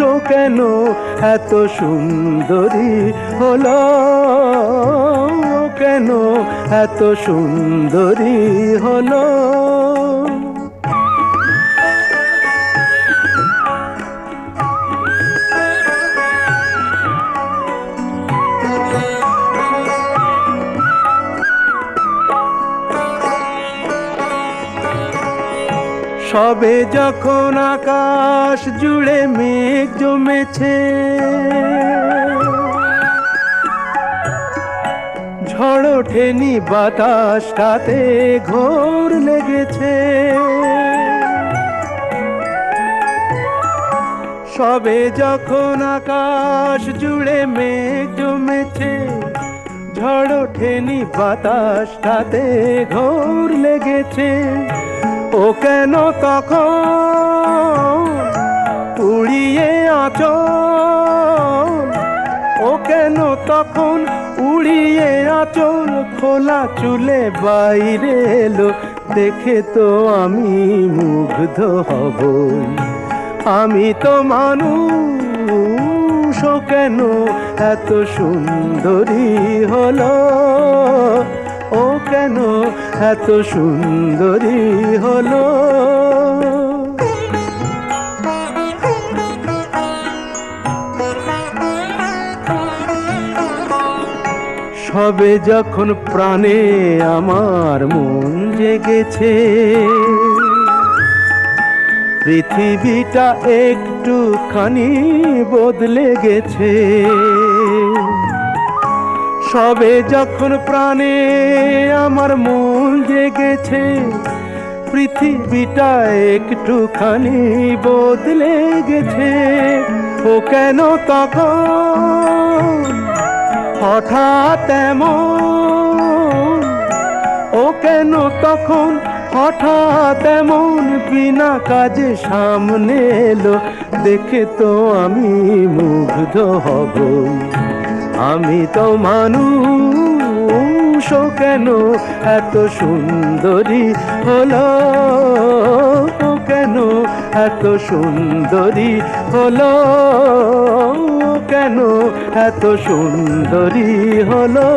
ও কেন এত সুন্দরী হল? কেন এত সুন্দরী হলো? সবে যখন আকাশ জুড়ে মেঘ জমেছে, ঝড় ওঠেনি বাতাসটাতে ঘোর লেগেছে। সবে যখন আকাশ জুড়ে মেঘ জমেছে ঝড় ওঠেনি বাতাসটাতে, ঘোর লেগেছে। ও কেন তখন উড়িয়ে আচল ও কেন তখন উড়িয়ে আচল খোলা চুলে বাইরে এলো, দেখে তো আমি মুগ্ধ হব। আমি তো মানুষ ও কেন? এত সুন্দরী হলো। ও কেন এত সুন্দরী হলো? সবে যখন প্রাণে আমার মন জেগেছে পৃথিবীটা একটুখানি বদলে গেছে। সবে যখন প্রাণে আমার মন জেগেছে, পৃথিবীটা একটুখানি বদলে গেছে। ও কেন তখন হঠাৎ এমন? ও কেন তখন হঠাৎ এমন বিনা কাজে সামনে এলো, দেখে তো আমি মুগ্ধ হব। আমি তো মানুষ কেন এত সুন্দরী হলো? কেন এত সুন্দরী হলো? কেন এত সুন্দরী হলো?